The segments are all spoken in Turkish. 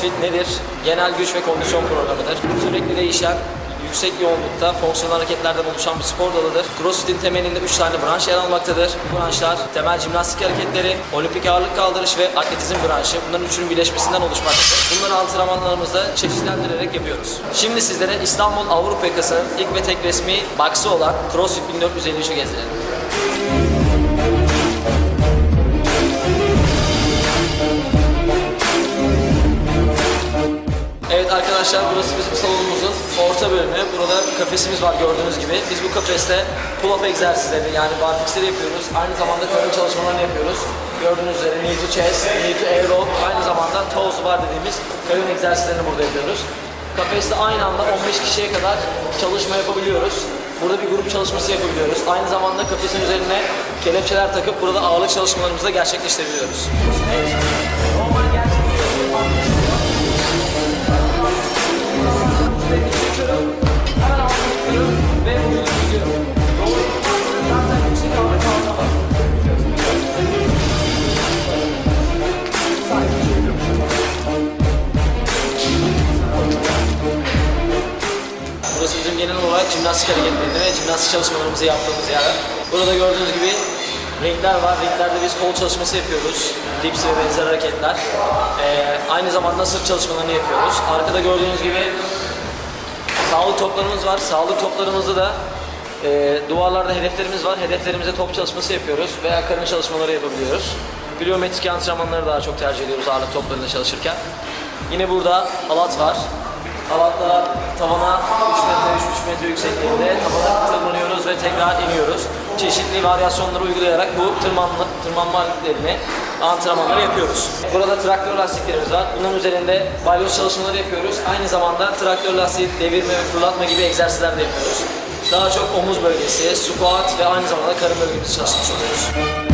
CrossFit nedir? Genel güç ve kondisyon programıdır. Sürekli değişen, yüksek yoğunlukta fonksiyonel hareketlerden oluşan bir spor dalıdır. CrossFit'in temelinde 3 tane branş yer almaktadır. Bu branşlar temel jimnastik hareketleri, olimpik ağırlık kaldırış ve atletizm branşı. Bunların üçünün birleşmesinden oluşmaktadır. Bunları antrenmanlarımızda çeşitlendirerek yapıyoruz. Şimdi sizlere İstanbul Avrupa yakasının ilk ve tek resmi box'ı olan CrossFit 1453'ü gezdirelim. Evet arkadaşlar burası bizim salonumuzun orta bölümü. Burada kafesimiz var gördüğünüz gibi. Biz bu kafeste pull-up egzersizleri yani barfixleri yapıyoruz. Aynı zamanda karın çalışmalarını yapıyoruz. Gördüğünüz üzere knee to chest, knee to air aynı zamanda toes bar dediğimiz karın egzersizlerini burada yapıyoruz. Kafeste aynı anda 15 kişiye kadar çalışma yapabiliyoruz. Burada bir grup çalışması yapabiliyoruz. Aynı zamanda kafesin üzerine kelepçeler takıp burada ağırlık çalışmalarımızı da gerçekleştirebiliyoruz. Normal genel olarak jimnastik hareketlerini ve jimnastik çalışmalarımızı yaptığımız yer. Burada gördüğünüz gibi ringler var. Ringlerde biz kol çalışması yapıyoruz. Dips ve benzer hareketler. Ee, aynı zamanda sırt çalışmalarını yapıyoruz. Arkada gördüğünüz gibi Sağlık toplarımız var. Sağlık toplarımızda da e, duvarlarda hedeflerimiz var. Hedeflerimize top çalışması yapıyoruz veya karın çalışmaları yapabiliyoruz. Plyometrik antrenmanları daha çok tercih ediyoruz ağırlık toplarında çalışırken. Yine burada halat var. Halatla tavana 3 metre, 3,5 metre yüksekliğinde tavana tırmanıyoruz ve tekrar iniyoruz. Çeşitli varyasyonları uygulayarak bu tırmanma, tırmanma hareketlerini, antrenmanları yapıyoruz. Burada traktör lastiklerimiz var. Bunların üzerinde balyoz çalışmaları yapıyoruz. Aynı zamanda traktör lastiği devirme ve fırlatma gibi egzersizler de yapıyoruz. Daha çok omuz bölgesi, squat ve aynı zamanda karın bölgemizi çalışmış oluyoruz.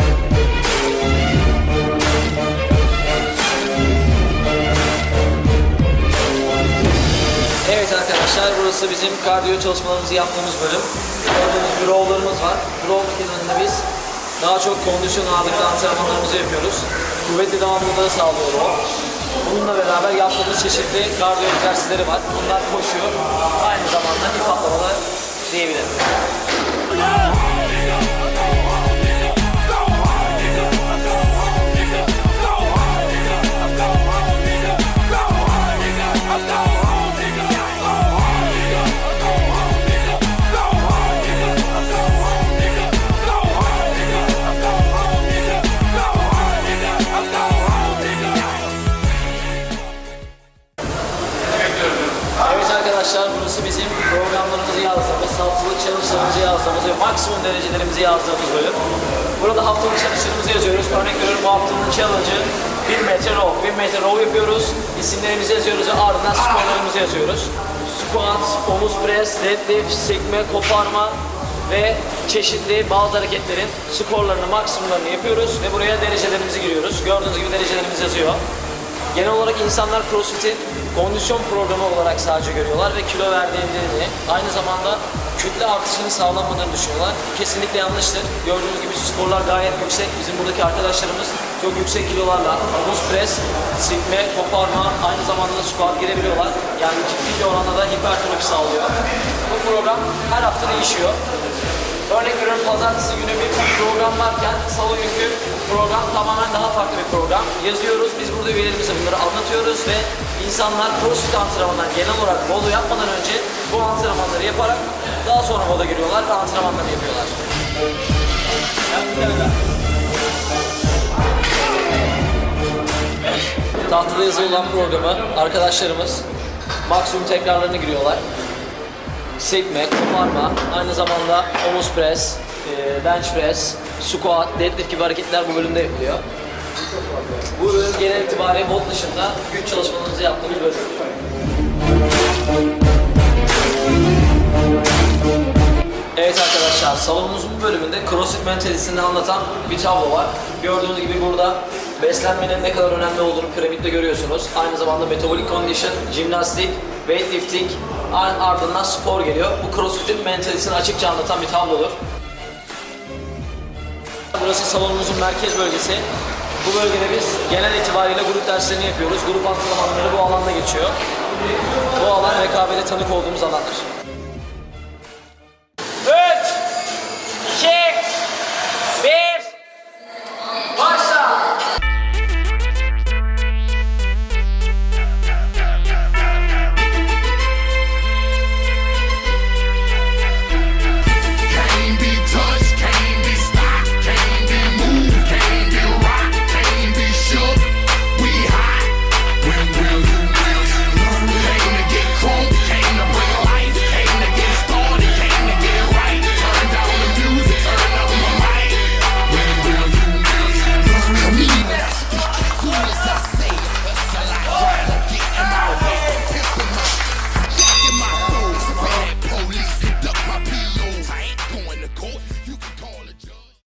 Evet arkadaşlar burası bizim kardiyo çalışmalarımızı yaptığımız bölüm. Gördüğünüz gibi rowlarımız var. Bu row makinelerinde biz daha çok kondisyon ağırlıklı antrenmanlarımızı yapıyoruz. Kuvvetli devamlılığı sağlıyor o. Bununla beraber yaptığımız çeşitli kardiyo egzersizleri var. Bunlar koşuyor. Aynı zamanda ip atlamalar diyebilirim. Haftalık challenge'larımızı yazdığımız ve maksimum derecelerimizi yazdığımız bölüm. Burada haftalık challenge'larımızı yazıyoruz. Örnek veriyorum bu haftanın challenge'ı 1 metre row. 1 metre row yapıyoruz. İsimlerimizi yazıyoruz ve ardından skorlarımızı yazıyoruz. Squat, omuz pres, deadlift, sekme, koparma ve çeşitli bazı hareketlerin skorlarını, maksimumlarını yapıyoruz ve buraya derecelerimizi giriyoruz. Gördüğünüz gibi derecelerimiz yazıyor. Genel olarak insanlar CrossFit'i kondisyon programı olarak sadece görüyorlar ve kilo verdiğini, aynı zamanda kütle artışının sağlanmadığını düşünüyorlar. Kesinlikle yanlıştır. Gördüğünüz gibi skorlar gayet yüksek. Bizim buradaki arkadaşlarımız çok yüksek kilolarla omuz pres, sikme, koparma, aynı zamanda da squat girebiliyorlar. Yani ciddi oranda da hipertrofi sağlıyor. Bu program her hafta değişiyor. Örnek veriyorum pazartesi günü bir program varken salı günkü program tamamen daha farklı bir program. Yazıyoruz, biz burada üyelerimize bunları anlatıyoruz ve insanlar crossfit antrenmanlar genel olarak bolu yapmadan önce bu antrenmanları yaparak daha sonra bola giriyorlar ve antrenmanları yapıyorlar. Tahtada yazılı olan programı arkadaşlarımız maksimum tekrarlarını giriyorlar sekme, koparma, aynı zamanda omuz pres, e, bench press, squat, deadlift gibi hareketler bu bölümde yapılıyor. Bu bölüm genel itibariyle bot dışında güç çalışmalarımızı yaptığımız bölüm. Evet arkadaşlar salonumuzun bu bölümünde CrossFit mentalitesini anlatan bir tablo var. Gördüğünüz gibi burada beslenmenin ne kadar önemli olduğunu piramitte görüyorsunuz. Aynı zamanda metabolic condition, jimnastik, weightlifting, ar- ardından spor geliyor. Bu CrossFit'in mentalitesini açıkça anlatan bir tablodur. Burası salonumuzun merkez bölgesi. Bu bölgede biz genel itibariyle grup derslerini yapıyoruz. Grup antrenmanları bu alanda geçiyor. Bu alan rekabete tanık olduğumuz alandır.